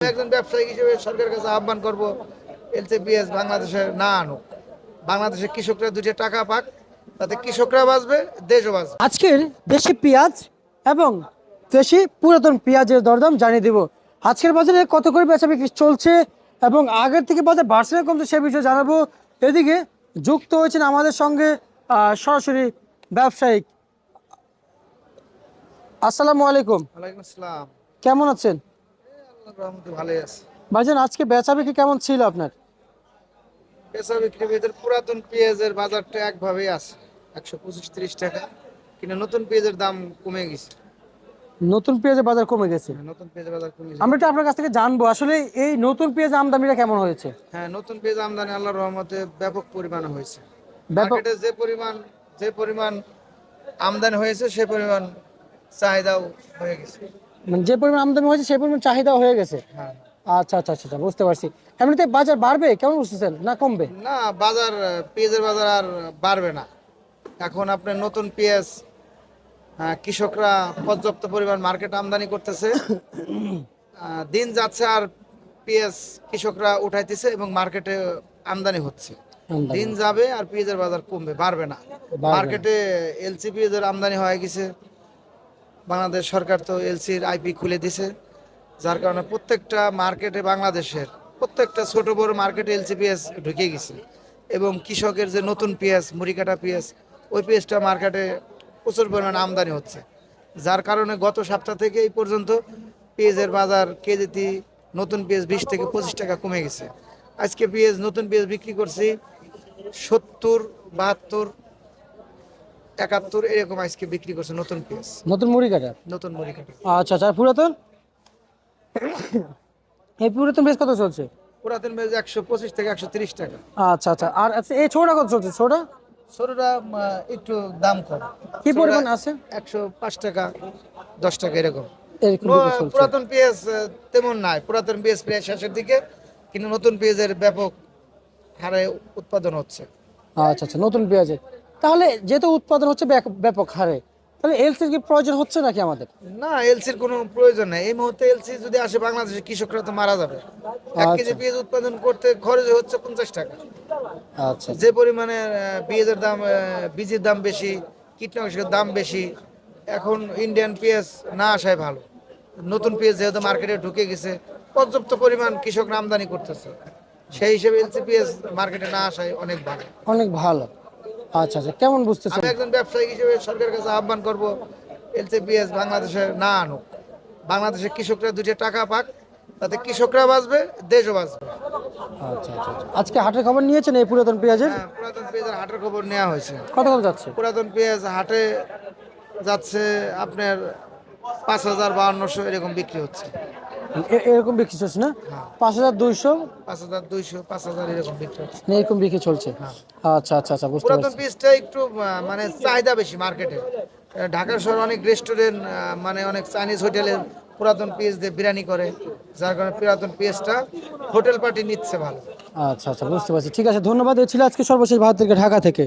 একজন ব্যবসায়ী হিসেবে সরকারের কাছে আহ্বান করব এলসিপিএস বাংলাদেশে না আনুক। বাংলাদেশের কৃষকরা দুটো টাকা পাক তাতে কৃষকরা বাঁচবে দেশও বাঁচবে। আজকের দেশি পেঁয়াজ এবং দেশি পুরাতন পেঁয়াজের দরদাম জানিয়ে দিব। আজকের বাজারে কত করে বেচা বিক্রি চলছে এবং আগের থেকে বাজার বাড়ছে না কমছে সে বিষয়ে জানাব। এদিকে যুক্ত হয়েছেন আমাদের সঙ্গে সরাসরি ব্যবসায়িক। আসসালামু আলাইকুম। ওয়ালাইকুম আসসালাম। কেমন আছেন? ভালোই আছে। ভাইজান আজকে বেচা বিক্রি কেমন ছিল আপনার? পেশা বিক্রি ভিতরে পুরাতন পেঁয়াজের বাজারটা একভাবেই আছে। একশো পঁচিশ তিরিশ টাকা। কিন্তু নতুন পেঁয়াজের দাম কমে গেছে। নতুন পেঁয়াজের বাজার কমে গেছে? হ্যাঁ, নতুন পেঁয়াজের বাজার কমে গেছে। আমরা একটু আপনার কাছ থেকে জানব আসলে এই নতুন পেঁয়াজ আমদানিটা কেমন হয়েছে? হ্যাঁ নতুন পেঁয়াজ আমদানি আল্লাহর রহমতে ব্যাপক পরিমাণে হয়েছে। মার্কেটে যে পরিমাণ যে পরিমাণ আমদানি হয়েছে সে পরিমাণ চাহিদাও হয়ে গেছে। মানে যে পরিমাণ আমদানি হয়েছে সেই পরিমাণ চাহিদা হয়ে গেছে। হ্যাঁ। আচ্ছা আচ্ছা আচ্ছা আচ্ছা, বুঝতে পারছি। এমনিতে বাজার বাড়বে? কেমন বুঝতেছেন? না কমবে? না বাজার পেঁয়াজের বাজার আর বাড়বে না। এখন আপনার নতুন পেঁয়াজ আহ, কৃষকরা পর্যাপ্ত পরিমাণ মার্কেট আমদানি করতেছে। আহ, দিন যাচ্ছে আর পেঁয়াজ কৃষকরা উঠাইতেছে এবং মার্কেটে আমদানি হচ্ছে। আমদানি। দিন যাবে আর পেঁয়াজের বাজার কমবে বাড়বে না। বাড়বে না। মার্কেটে এলসি পেঁয়াজের আমদানি হয়ে গেছে। বাংলাদেশ সরকার তো এলসির আইপি খুলে দিছে, যার কারণে প্রত্যেকটা মার্কেটে বাংলাদেশের প্রত্যেকটা ছোট বড় মার্কেটে এলসি পেঁয়াজ ঢুকে গেছে। এবং কৃষকের যে নতুন পেঁয়াজ মুড়ি কাটা পেঁয়াজ, ওই পেঁয়াজটা মার্কেটে প্রচুর পরিমাণে আমদানি হচ্ছে। যার কারণে গত সপ্তাহ থেকে এই পর্যন্ত পেঁয়াজের বাজার কেজিতে নতুন পেঁয়াজ বিশ থেকে পঁচিশ টাকা কমে গেছে। আজকে পেঁয়াজ নতুন পেঁয়াজ বিক্রি করছি সত্তর, বাহাত্তর একাত্তর এরকম আজকে বিক্রি করছে নতুন পেঁয়াজ নতুন মুড়ি কাটা নতুন মুড়ি কাটা আচ্ছা আচ্ছা পুরাতন? এই পুরাতন বেশ কত চলছে? পুরাতন পেঁয়াজ একশো পঁচিশ থেকে একশো তিরিশ টাকা। আচ্ছা আচ্ছা আর আচ্ছা এই ছোটা কত চলছে? ছোটা ছোটটা একটু দাম কম। কি পরিমাণ আছে? একশো পাঁচ টাকা দশ টাকা এরকম। পুরাতন পেঁয়াজ তেমন নাই। পুরাতন পেঁয়াজ প্রায় শেষের দিকে কিন্তু নতুন পেঁয়াজের ব্যাপক হারে উৎপাদন হচ্ছে। আচ্ছা আচ্ছা নতুন পেঁয়াজের। তাহলে যেহেতু উৎপাদন হচ্ছে ব্যাপক হারে তাহলে এলসির কি প্রয়োজন হচ্ছে নাকি আমাদের? না এলসির কোনো প্রয়োজন নাই। এই মুহূর্তে এলসি যদি আসে বাংলাদেশের কৃষকরা তো মারা যাবে। এক কেজি পেঁয়াজ উৎপাদন করতে খরচ হচ্ছে পঞ্চাশ টাকা। আচ্ছা। যে পরিমাণে পেঁয়াজের দাম বীজের দাম বেশি কীটনাশকের দাম বেশি এখন ইন্ডিয়ান পেঁয়াজ না আসায় ভালো। নতুন পেঁয়াজ যেহেতু মার্কেটে ঢুকে গেছে পর্যাপ্ত পরিমাণ কৃষকরা আমদানি করতেছে। সেই হিসেবে এলসি পেঁয়াজ মার্কেটে না আসায় অনেক ভালো। অনেক ভালো। আচ্ছা আচ্ছা কেমন বুঝতেছেন? আমি একজন ব্যবসায়ী হিসেবে সরকারের কাছে আহ্বান করব এলসি পেঁয়াজ বাংলাদেশে না আনুক। বাংলাদেশের কৃষকরা দুটো টাকা পাক তাতে কৃষকরা বাঁচবে দেশও বাঁচবে। আচ্ছা আচ্ছা আচ্ছা। আজকে হাটের খবর নিয়েছেন এই পুরাতন পেঁয়াজের? হ্যাঁ, পুরাতন পেঁয়াজের হাটের খবর নেওয়া হয়েছে। কত কত যাচ্ছে? পুরাতন পেঁয়াজ হাটে যাচ্ছে আপনার পাঁচ হাজার বাউন্নশো এরকম বিক্রি হচ্ছে। এরকম বিক্রি চলছে না? পাঁচ হাজার দুইশো? পাঁচ হাজার দুইশো পাঁচ হাজার এরকম বিক্রি হচ্ছে। এরকম বিক্রি চলছে? আচ্ছা আচ্ছা আচ্ছা বুঝতে পুরাতন পিসটা একটু মানে চাহিদা বেশি মার্কেটে ঢাকার শহরে অনেক রেস্টুরেন্ট মানে অনেক চাইনিজ হোটেলে পুরাতন পিস দিয়ে বিরিয়ানি করে যার কারণে পুরাতন পিসটা হোটেল পার্টি নিচ্ছে ভালো। আচ্ছা আচ্ছা বুঝতে পারছি। ঠিক আছে ধন্যবাদ। ছিল আজকে সর্বশেষ ভারত থেকে ঢাকা থেকে।